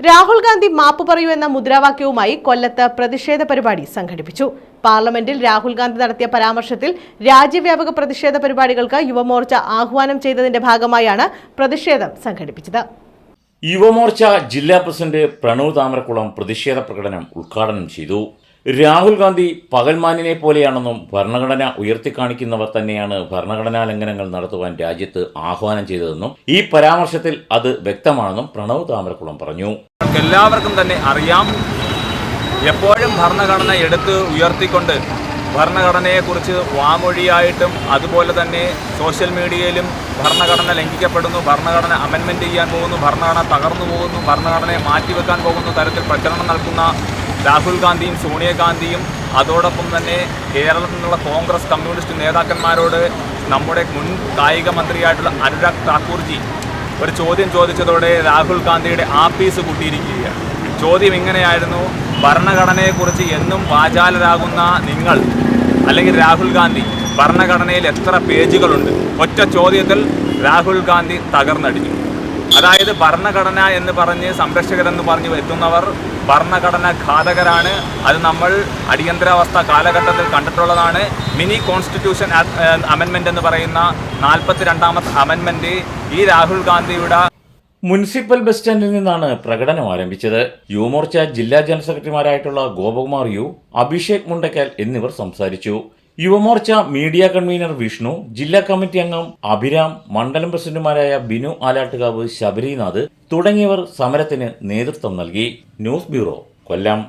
രാഹുൽ ഗാന്ധി മാപ്പ് പറയൂ എന്ന മുദ്രാവാക്യവുമായി കൊല്ലത്ത് പ്രതിഷേധ പരിപാടി സംഘടിപ്പിച്ചു. പാർലമെന്റിൽ രാഹുൽ ഗാന്ധി നടത്തിയ പരാമർശത്തിൽ രാജ്യവ്യാപക പ്രതിഷേധ പരിപാടികൾക്ക് യുവമോർച്ച ആഹ്വാനം ചെയ്തതിന്റെ ഭാഗമായാണ് പ്രതിഷേധം സംഘടിപ്പിച്ചത്. യുവമോർച്ച ജില്ലാ പ്രസിഡന്റ് പ്രണവ് താമരക്കുളം പ്രതിഷേധ പ്രകടനം ഉദ്ഘാടനം ചെയ്തു. രാഹുൽ ഗാന്ധി പകൽമാനിനെ പോലെയാണെന്നും ഭരണഘടന ഉയർത്തിക്കാണിക്കുന്നവർ തന്നെയാണ് ഭരണഘടനാ ലംഘനങ്ങൾ നടത്തുവാൻ രാജ്യത്ത് ആഹ്വാനം ചെയ്തതെന്നും ഈ പരാമർശത്തിൽ അത് വ്യക്തമാണെന്നും പ്രണവ് താമരക്കുളം പറഞ്ഞു. എല്ലാവർക്കും തന്നെ അറിയാം. എപ്പോഴും ഭരണഘടന എടുത്ത് ഉയർത്തിക്കൊണ്ട് ഭരണഘടനയെക്കുറിച്ച് വാമൊഴിയായിട്ടും അതുപോലെ തന്നെ സോഷ്യൽ മീഡിയയിലും ഭരണഘടന ലംഘിക്കപ്പെടുന്നു ഭരണഘടന അമെൻമെന്റ് ചെയ്യാൻ പോകുന്നു ഭരണഘടന തകർന്നു പോകുന്നു ഭരണഘടനയെ മാറ്റിവെക്കാൻ പോകുന്ന തരത്തിൽ പ്രചരണം നൽകുന്ന രാഹുൽ ഗാന്ധിയും സോണിയാഗാന്ധിയും അതോടൊപ്പം തന്നെ കേരളത്തിൽ നിന്നുള്ള കോൺഗ്രസ് കമ്മ്യൂണിസ്റ്റ് നേതാക്കന്മാരോട് നമ്മുടെ മുൻ കായിക മന്ത്രിയായിട്ടുള്ള അനുരാഗ് താക്കൂർജി ഒരു ചോദ്യം ചോദിച്ചതോടെ രാഹുൽ ഗാന്ധിയുടെ ആപ്പീസ് കൂട്ടിയിരിക്കുകയാണ്. ചോദ്യം ഇങ്ങനെയായിരുന്നു ഭരണഘടനയെക്കുറിച്ച് എന്നും വാചാലരാകുന്ന നിങ്ങൾ അല്ലെങ്കിൽ രാഹുൽ ഗാന്ധി ഭരണഘടനയിൽ എത്ര പേജുകളുണ്ട്? ഒറ്റ ചോദ്യത്തിൽ രാഹുൽ ഗാന്ധി തകർന്നടിഞ്ഞു. അതായത് ഭരണഘടന എന്ന് പറഞ്ഞ് സംരക്ഷകരെന്ന് പറഞ്ഞ് എത്തുന്നവർ ഭരണഘടന ഘാതകരാണ്. അത് നമ്മൾ അടിയന്തരാവസ്ഥ കാലഘട്ടത്തിൽ കണ്ടിട്ടുള്ളതാണ്. മിനി കോൺസ്റ്റിറ്റ്യൂഷൻ അമെൻമെന്റ് എന്ന് പറയുന്ന നാൽപ്പത്തി രണ്ടാമത്തെ അമെൻമെന്റ് ഈ രാഹുൽ ഗാന്ധിയുടെ മുനിസിപ്പൽ ബസ് സ്റ്റാൻഡിൽ നിന്നാണ് പ്രകടനം ആരംഭിച്ചത്. യുവമോർച്ച ജില്ലാ ജനറൽ സെക്രട്ടറിമാരായിട്ടുള്ള ഗോപകുമാർ യു അഭിഷേക് മുണ്ടക്കൽ എന്നിവർ സംസാരിച്ചു. യുവമോർച്ച മീഡിയ കൺവീനർ വിഷ്ണു ജില്ലാ കമ്മിറ്റി അംഗം അഭിരാം മണ്ഡലം പ്രസിഡന്റുമാരായ ബിനു ആലാട്ടുകാവ് ശബരിനാഥ് തുടങ്ങിയവർ സമരത്തിന് നേതൃത്വം നൽകി. News bureau Kollam.